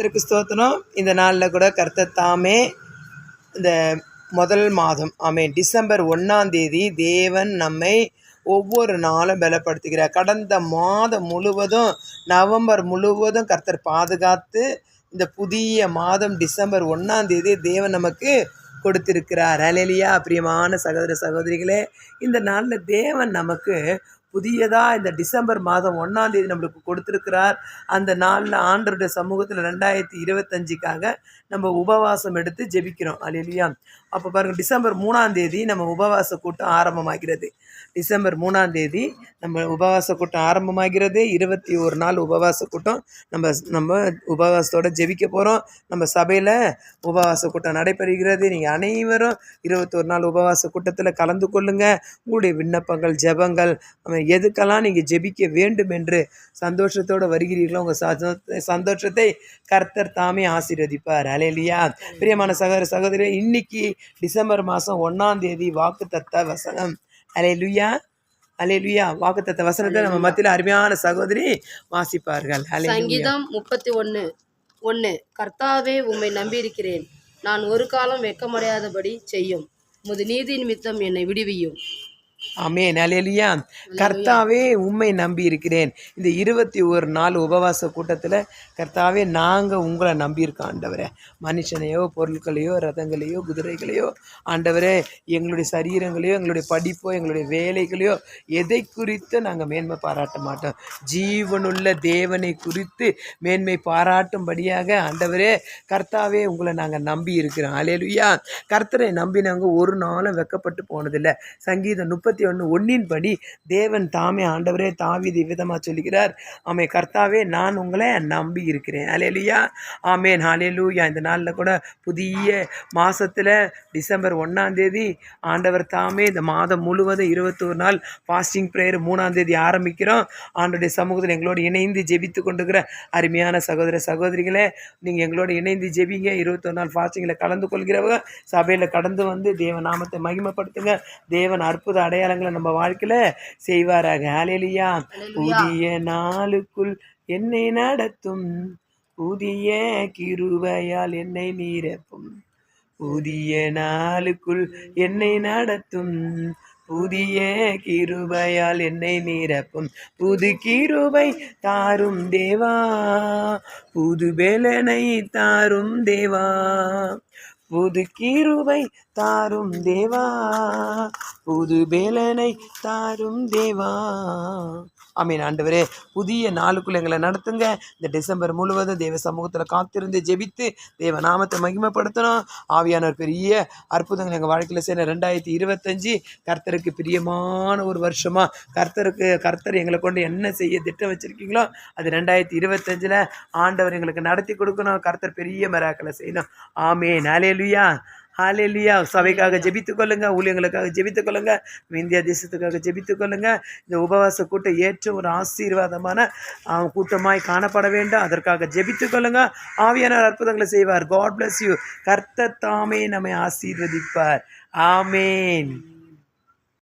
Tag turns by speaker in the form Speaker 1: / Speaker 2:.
Speaker 1: கர்த்தருக்கு ஸ்தோத்திரம். இந்த நாளில் கூட கர்த்தர் தாமே இந்த முதல் மாதம் ஆமென் டிசம்பர் ஒன்றாம் தேதி தேவன் நம்மை ஒவ்வொரு நாளும் பலப்படுத்துகிறார். கடந்த மாதம் முழுவதும் நவம்பர் முழுவதும் கர்த்தர் பாதுகாத்து இந்த புதிய மாதம் டிசம்பர் ஒன்றாம் தேதி தேவன் நமக்கு கொடுத்திருக்கிறார். அலெலியா பிரியமான சகோதர சகோதரிகளே இந்த நாளில் தேவன் நமக்கு புதியதாக இந்த டிசம்பர் மாதம் ஒன்றாம் தேதி நம்மளுக்கு கொடுத்துருக்கிறார். அந்த நாளில் ஆண்டருடைய சமூகத்தில் ரெண்டாயிரத்தி இருபத்தஞ்சுக்காக நம்ம உபவாசம் எடுத்து ஜெபிக்கிறோம். அலையிலியா அப்போ பாருங்கள் டிசம்பர் மூணாம் தேதி நம்ம உபவாச கூட்டம் ஆரம்பமாகிறது. டிசம்பர் மூணாம் தேதி நம்ம உபவாச கூட்டம் ஆரம்பமாகிறது. இருபத்தி ஒரு நாள் உபவாச கூட்டம். நம்ம நம்ம உபவாசத்தோட ஜெபிக்க போகிறோம் நம்ம சபையில் உபவாச கூட்டம் நடைபெறுகிறது. நீங்கள் அனைவரும் இருபத்தொரு நாள் உபவாச கூட்டத்தில் கலந்து கொள்ளுங்கள் உங்களுடைய விண்ணப்பங்கள் ஜெபங்கள் எதுக்கெல்லாம் நீங்கள் ஜெபிக்க வேண்டும் என்று சந்தோஷத்தோடு வருகிறீர்களோ உங்கள் சந்தோ சந்தோஷத்தை கர்த்தர் தாமே ஆசீர்வதிப்பார். அலையிலியா. பிரியமான சகோதர சகோதரி இன்னைக்கு டிசம்பர் மாதம் ஒன்றாம் தேதி வாக்கு தத்த வசனம். அலையிலுயா. அலையிலுயா. வாக்கு தத்த வசனத்தை நம்ம மத்தியில் அருமையான சகோதரி வாசிப்பார்கள். அலையிலுயா.
Speaker 2: சங்கீதம் முப்பத்தி ஒன்று ஒன்று கர்த்தாவே உம்மை நம்பியிருக்கிறேன். நான் ஒரு காலம் வெட்கமடையாதபடி செய்யும். முது நீதி நிமித்தம் என்னை விடுவியும்.
Speaker 1: ஆமென். அலையலியா கர்த்தாவே உண்மை நம்பி இருக்கிறேன் இந்த இருபத்தி ஒரு நாள் உபவாச கூட்டத்தில் கர்த்தாவே நாங்கள் உங்களை நம்பியிருக்கோம் ஆண்டவரே. மனுஷனையோ பொருட்களையோ ரதங்களையோ குதிரைகளையோ ஆண்டவரே எங்களுடைய சரீரங்களையோ எங்களுடைய படிப்போ எங்களுடைய வேலைகளையோ எதை குறித்து நாங்கள் மேன்மை பாராட்ட மாட்டோம். ஜீவனுள்ள தேவனை குறித்து மேன்மை பாராட்டும்படியாக ஆண்டவரே கர்த்தாவே உங்களை நாங்கள் நம்பி இருக்கிறோம் அலையலுயா கர்த்தரை நம்பினவங்க ஒரு நாளும் வெக்கப்பட்டு போனதில்லை. சங்கீதம் முப்பத்தி ஒன்று ஒன்றின் படி தேவன் தாமே ஆண்டவரே தாவிதி விதமாக சொல்லுகிறார். ஆமே கர்த்தாவே நான் உங்களை நம்பி இருக்கிறேன். அலையலுயா ஆமேன் ஹalleluya இந்த நாளில் கூட புதிய மாதத்தில் டிசம்பர் ஒன்றாந்தேதி ஆண்டவர் தாமே இந்த மாதம் முழுவதும் இருபத்தோரு நாள் ஃபாஸ்டிங் ப்ரேயர் மூணாந்தேதி ஆரம்பிக்கிறோம். ஆண்டோடைய சமூகத்தில் எங்களோடு இணைந்து ஜெபித்து கொண்டுக்கிற அருமையான சகோதர சகோதரிகளே நீங்கள் எங்களோட இணைந்து ஜெபிங்க. இருபத்தொரு நாள் ஃபாஸ்டிங்கில் கலந்து கொள்கிறவங்க சபையில் கடந்து வந்து தேவ நாமத்தை மகிமைப்படுத்துங்க. தேவன் அற்புத அடையாளங்களை நம்ம வாழ்க்கையில் செய்வாராக. ஹalleluya. புதிய நாளுக்குள் என்னை நடத்தும். புதிய கிருபையால் என்னை நீரப்பும். புதிய நாளுக்குள் என்னை நடத்தும். புதிய கிருபையால் என்னை நிரப்பும். புது கிருபை தாரும் தேவா. புது பெலனை தாரும் தேவா. புது கீருவை தாரும் தேவா புது பேலனை தாரும் தேவா. ஆமீன். ஆண்டவரே புதிய நாளுக்குள்ள எங்களை நடத்துங்க. இந்த டிசம்பர் முழுவதும் தேவ சமூகத்தில் காத்திருந்து ஜெபித்து தேவ நாமத்தை மகிமைப்படுத்தணும். ஆவியான ஒரு பெரிய அற்புதங்கள் எங்கள் வாழ்க்கையில் செய்யணும் ரெண்டாயிரத்தி இருபத்தஞ்சி கர்த்தருக்கு பிரியமான ஒரு வருஷமாக கர்த்தருக்கு கர்த்தர் எங்களை கொண்டு என்ன செய்ய திட்டம் வச்சுருக்கீங்களோ அது ரெண்டாயிரத்தி இருபத்தஞ்சில் ஆண்டவர் எங்களுக்கு நடத்தி கொடுக்கணும். கர்த்தர் பெரிய மராக்களை செய்யணும். ஆமே நாலேலுயா ஹalleluya சபைக்காக கொள்ளுங்க ஊழியங்களுக்காக கொள்ளுங்க இந்தியா தேசத்துக்காக கொள்ளுங்க இந்த உபவாச கூட்டம் ஏற்ற ஒரு ஆசீர்வாதமான கூட்டமாய் காணப்பட வேண்டும். அதற்காக ஜெபித்துக் கொள்ளுங்க ஆவியானவர் அற்புதங்களை செய்வார். காட் bless யூ கர்த்தர் தாமே நம்மை ஆசீர்வதிப்பார். ஆமேன்